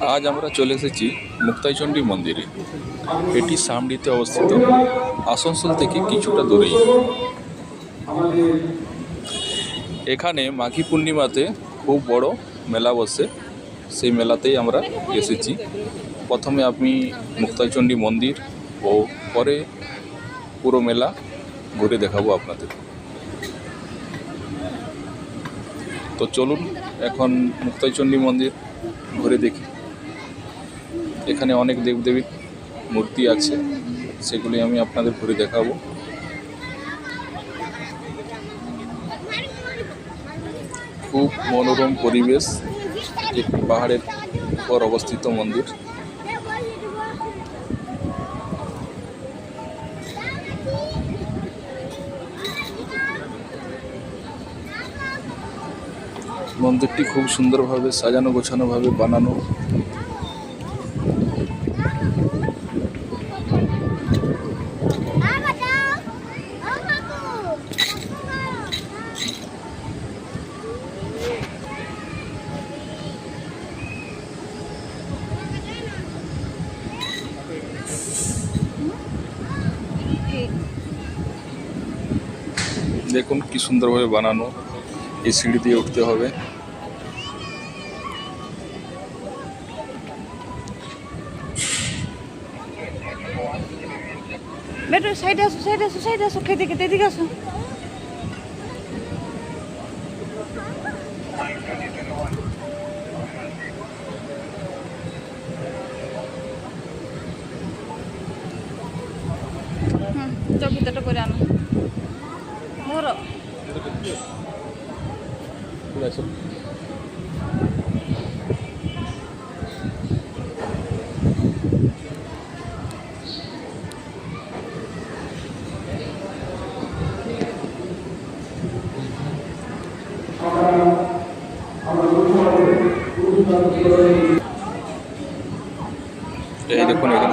আজ আমরা চলে এসেছি মুক্তাইচণ্ডী মন্দিরে। এটি সামডিতে অবস্থিত। আসানসোল থেকে কিছুটা দূরেই। এখানে মাঘী পূর্ণিমাতে খুব বড় মেলা বসে। সেই মেলাতেই আমরা এসেছি। প্রথমে আমি মুক্তাইচণ্ডী মন্দির ও পরে পুরো মেলা ঘুরে দেখাবো আপনাদের। তো চলুন, এখন মুক্তাইচণ্ডী মন্দির ঘুরে দেখি। এখানে অনেক দেবদেবীর মূর্তি আছে, সেগুলি আমি আপনাদের ঘুরে দেখাবো। খুব মনোরম পরিবেশ একটি পাহাড়ের উপর অবস্থিত মন্দির। মন্দিরটি খুব সুন্দরভাবে সাজানো গোছানোভাবে বানানো। দেখুন কি সুন্দরভাবে বানানো। এই সিঁড়ি দিয়ে উঠতে হবে। বেটো সাইডে আসো সাইডে আসো সাইডে আসো খেতে খেতে এদিকে আসো। হুম চকিটাটা করে আনো।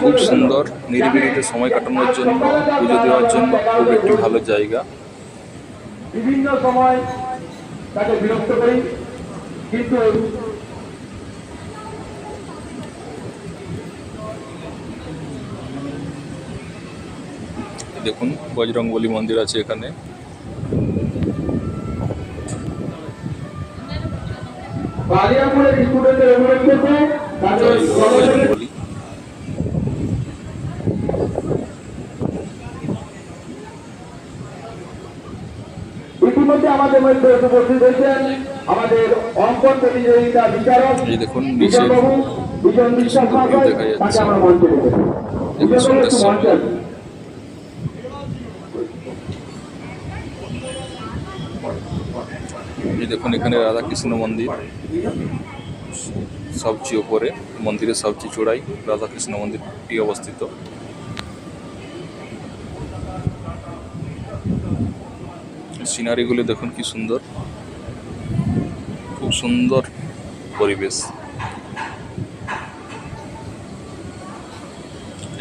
খুব সুন্দর নিরিবিলিতে সময় কাটানোর জন্য পুজো দেওয়ার জন্য খুব একটি ভালো জায়গা। বিভিন্ন সময় তাকে বিরক্ত করি কিন্তু দেখুন বজরংবলী মন্দির আছে এখানে। বালিয়াপুরের স্টুডেন্টদের অনুরোধ করব মধ্যে উপস্থিত হয়েছেন আমাদের অঙ্কন প্রতিযোগিতা বিচারক দেখুন নিচে বিজয়বাবু বিজন বিশ্বাস মহাশয় তাকে আমরা মঞ্চে ডেকেছি। বিজয়বাবু, একটু মঞ্চে এই দেখুন এখানে রাধাকৃষ্ণ মন্দির। সবচেয়ে ওপরে মন্দিরের সবচেয়ে চূড়াই রাধাকৃষ্ণ মন্দিরটি অবস্থিত। সিনারিগুলো দেখুন কি সুন্দর। খুব সুন্দর পরিবেশ।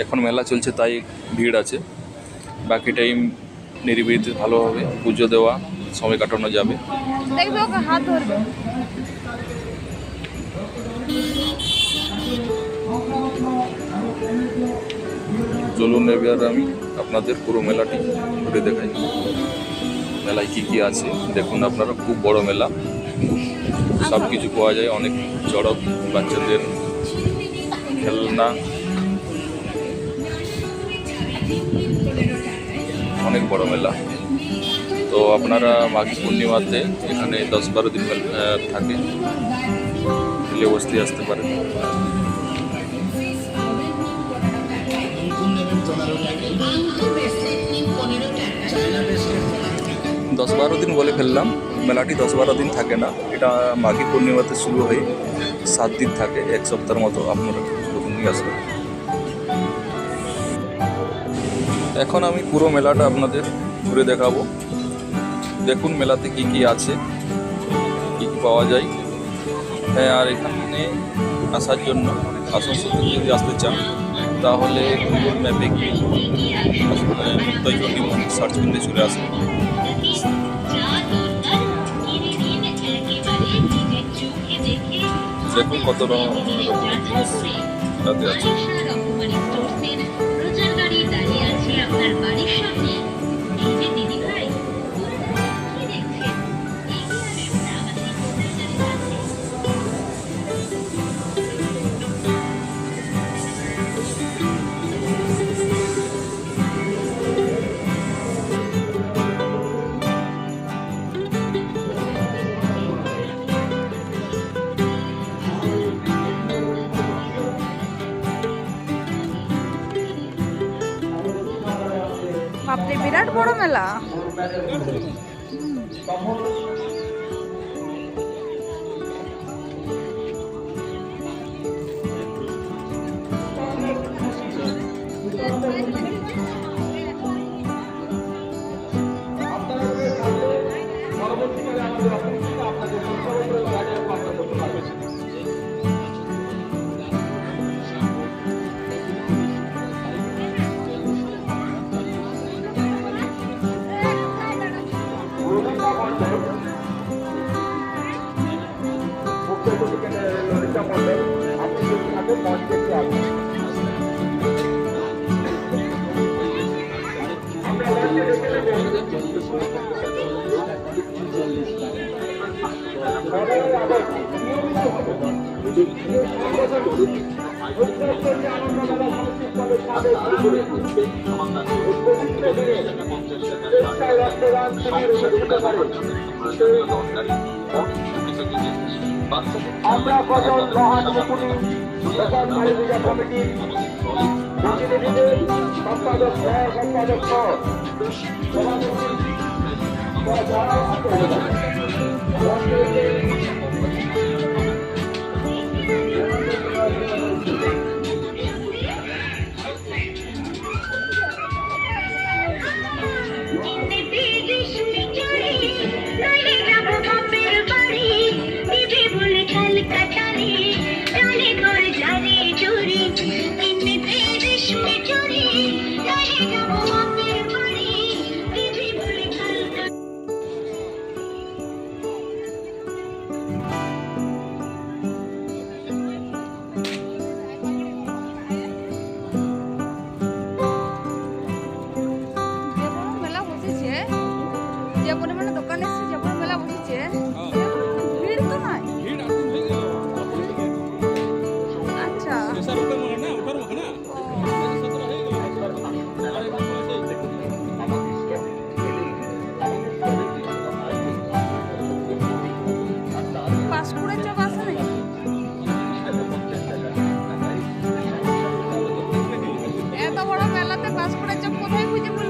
এখন মেলা চলছে তাই ভিড় আছে। বাকি টাইম নিরিবিলিতে ভালোভাবে পুজো দেওয়া সময় কাটানো যাবে। চলুন এবার আমি আপনাদের পুরো মেলাটি ঘুরে দেখাই। মেলায় কী কী আছে? দেখুন, আপনারা খুব বড় মেলা। সব কিছু পাওয়া যায়। অনেক চড়ক, বাচ্চাদের খেলনা। অনেক বড় মেলা। তো আপনারা মাঘী পূর্ণিমাতে এখানে দশ বারো দিন থাকে খেলে বসতে আসতে পারেন। দশ বারো দিন বলে ফেললাম, মেলাটি দশ বারো দিন থাকে না। এটা মাঘী পূর্ণিমাতে শুরু হয়ে, সাত দিন থাকে, এক সপ্তাহের মতো আপনারা ঠিক আছে এখন আমি পুরো মেলাটা আপনাদের ঘুরে দেখাবো। দেখুন মেলাতে কি কি আছে, কি কি পাওয়া যায়। হ্যাঁ আর এখানে আসার জন্য আসানসোল থেকে যদি আসতে চান তাহলে গুগল ম্যাপে গিয়ে মুক্তাইচন্ডী মন্দির সার্চ করলে চলে আসবে দেখুন কত রকম রকমের জিনিস মেলাতে আছে। আপনার বাড়ির là. Mmh. Mmh. আমরা ফসল মুকুটি প্রচার মালিকা কমিটির প্রতিনিধিদের সম্পাদক সহ সম্পাদক সভাপতি স্যার ওটার মনে না ওটার মনে না সতেরো হয়ে গেল এত বড় মেলাতে পাঁচ করে চোখ কোথায় খুঁজে